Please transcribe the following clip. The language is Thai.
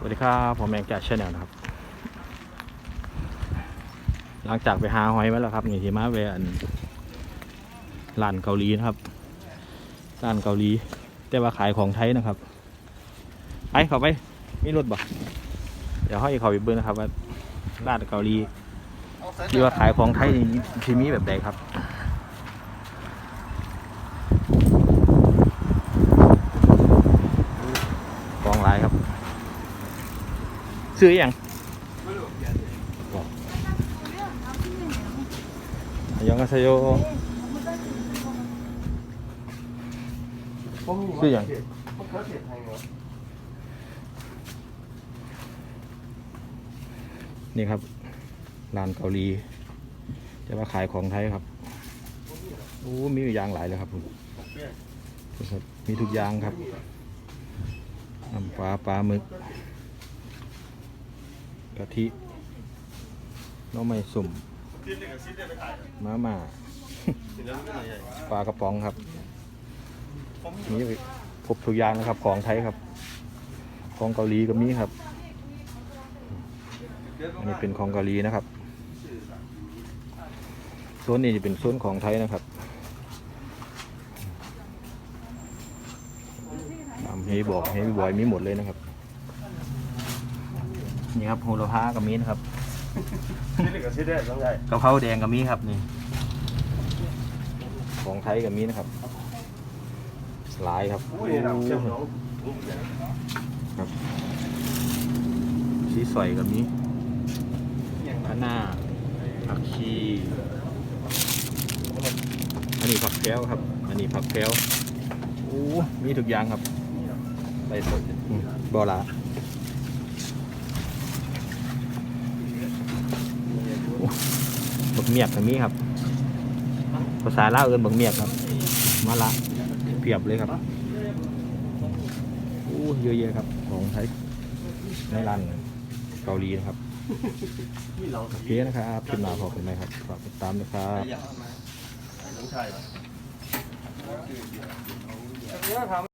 สวัสดีครับผมแมงแกะชาแนลนะครับ หลังจากไปหาหอยมาแล้วครับนี่ที่มาเวอันร้านเกาหลีนะครับร้านเกาหลี แต่ว่าขายของไทยนะครับไปเข้าไปมีรถบ่เดี๋ยวให้เขาไปเบิ้งนะครับว่าร้านเกาหลีที่ว่าขายของไทยที่มีแบบใดครับ กองหลายครับ ซื้ออย่างยองกาซโยชื่ออย่างนี่ครับร้านเกาหลีแต่ว่าขายของไทยครับโอ้มีอยู่อย่างหลายเลยครับผมครับมีทุกอย่างครับน้ำปลาปลาหมึก กะทิน้องไม้สุ่มซิดเลยกับซิดเลยไปถ่ายมาม่าปลากระป๋องครับผมมีครบทุกอย่างนะครับ ของไทยครับ ของเกาหลีก็มีครับ อันนี้เป็นของเกาหลีนะครับโซนนี้จะเป็นโซนของไทยนะครับตามเฮบอกเฮบอยมีหมดเลยนะครับ นี่ครับโฮโลฮาก็มีนะครับซิดเลยกับซิดได้ต้องใหญ่กะเพราแดงก็มีครับนี่ของไทยก็มีนะครับหลายครับอุ้ยน้ำเชื่อมน้องทุกอย่างชีสอยก็มีข้าหน้าผักชีอันนี้ผักแก้วครับ อันนี้ผักแก้วโอ้มีทุกอย่างครับไปสดอืมบอลาโอ้ บักเมียกก็มีครับ ภาษาลาวเอินบักเมียกครับมะละเพียบเลยครับโอ้เยอะแยะครับ ของไทยในร้านเกาหลีนะครับเราโอเคนะครับขึ้นมาพอเป็นไหมครับฝากติดตามนะครับน้องชายเหรอ